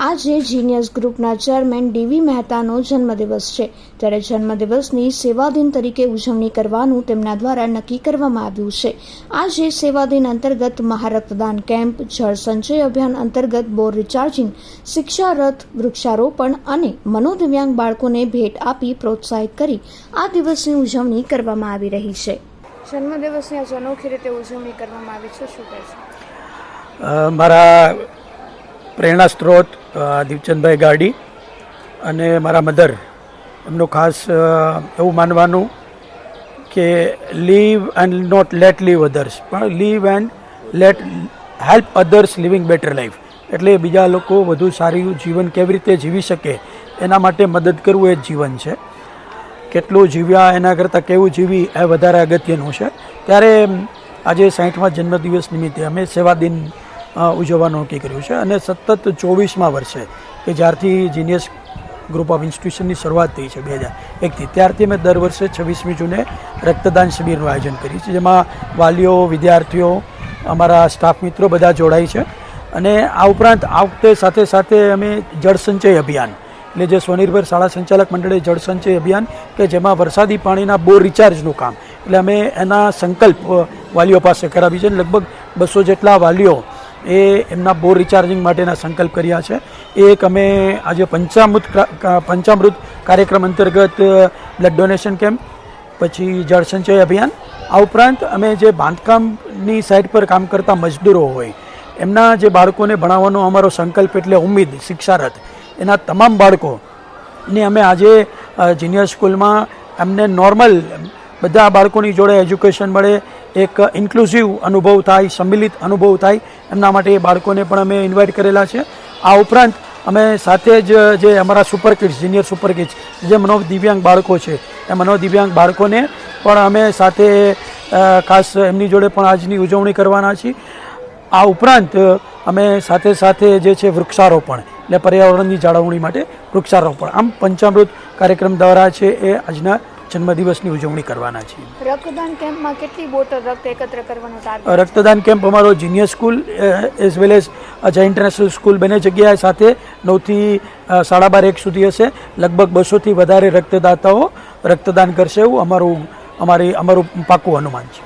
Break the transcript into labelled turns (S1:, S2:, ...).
S1: આજે જીનિયસ ગ્રુપના ચેરમેન ડીવી મહેતાનો જન્મદિવસ છે. ત્યારે જન્મદિવસની સેવા દિન તરીકે ઉજવણી કરવાનું તેમના દ્વારા નક્કી કરવામાં આવ્યું છે. આજે સેવા દિન અંતર્ગત મહારક્તદાન કેમ્પ જળ સંચય અભિયાન અંતર્ગત બોર રિચાર્જિંગ શિક્ષા રથ વૃક્ષારોપણ અને મનોદિવ્યાંગ બાળકોને ભેટ આપી પ્રોત્સાહિત કરી આ દિવસની ઉજવણી કરવામાં આવી રહી છે. જન્મદિવસની આજે અનોખી રીતે ઉજવણી કરવામાં આવી છે. શું કહેશો?
S2: મારા પ્રેરણા સ્ત્રોત દીપચંદભાઈ ગાડી અને મારા મધર. એમનું ખાસ એવું માનવાનું કે live and not let live others પણ live and let help others living better life એટલે બીજા લોકો વધુ સારું જીવન કેવી રીતે જીવી શકે, એના માટે મદદ કરવું એ જ જીવન છે. કેટલું જીવ્યા એના કરતાં કેવું જીવી એ વધારે અગત્યનું છે. ત્યારે આજે સાહીઠમાં જન્મદિવસ નિમિત્તે અમે સેવા દિન ઉજવવાનું નક્કી કર્યું છે અને સતત ચોવીસમાં વર્ષે કે જ્યારથી જીનિયસ ગ્રુપ ઓફ ઇન્સ્ટિટ્યુશનની શરૂઆત થઈ છે બે હજાર એકથી. ત્યારથી અમે દર વર્ષે છવ્વીસમી જૂને રક્તદાન શિબિરનું આયોજન કરીએ છીએ, જેમાં વાલીઓ, વિદ્યાર્થીઓ, અમારા સ્ટાફ મિત્રો બધા જોડાય છે. અને આ ઉપરાંત આ વખતે સાથે સાથે અમે જળસંચય અભિયાન, એટલે જે સ્વનિર્ભર શાળા સંચાલક મંડળે જળસંચય અભિયાન, કે જેમાં વરસાદી પાણીના બોર રિચાર્જનું કામ, એટલે અમે એના સંકલ્પ વાલીઓ પાસે કરાવી છે લગભગ બસો જેટલા વાલીઓ એ એમના બોર રિચાર્જિંગ માટેના સંકલ્પ કર્યા છે. એ એક અમે આજે પંચામૃત પંચામૃત કાર્યક્રમ અંતર્ગત બ્લડ ડોનેશન કેમ્પ, પછી જળ સંચય અભિયાન. આ ઉપરાંત અમે જે બાંધકામની સાઇટ પર કામ કરતા મજદૂરો હોય, એમના જે બાળકોને ભણાવવાનો અમારો સંકલ્પ એટલે ઉમ્મીદ, શિક્ષારથ, એના તમામ બાળકોને અમે આજે જુનિયર સ્કૂલમાં એમને નોર્મલ બધા બાળકોની જોડે એજ્યુકેશન મળે, એક ઇન્ક્લુઝિવ અનુભવ થાય, સંમિલિત અનુભવ થાય, એમના માટે એ બાળકોને પણ અમે ઇન્વાઇટ કરેલા છે. આ ઉપરાંત અમે સાથે જ જે અમારા super kids junior super kids જે મનોદિવ્યાંગ બાળકો છે, એ મનોદિવ્યાંગ બાળકોને પણ અમે સાથે ખાસ એમની જોડે પણ આજની ઉજવણી કરવાના છીએ. આ ઉપરાંત અમે સાથે સાથે જે છે વૃક્ષારોપણ, એટલે પર્યાવરણની જાળવણી માટે વૃક્ષારોપણ. આમ પંચામૃત કાર્યક્રમ દ્વારા છે એ આજના જન્મદિવસની ઉજવણી કરવાના છીએ.
S1: રક્તદાન કેમ્પમાં કેટલી બોટલ રક્ત એકત્ર કરવાનો ટાર્ગેટ
S2: રક્તદાન કેમ્પ અમારો junior school as well as Ajay international school બંને જગ્યાએ સાથે નવથી સાડા બાર એક સુધી હશે. લગભગ બસોથી વધારે રક્તદાતાઓ રક્તદાન કરશે એવું અમારું અમારી અમારું પાકું અનુમાન છે.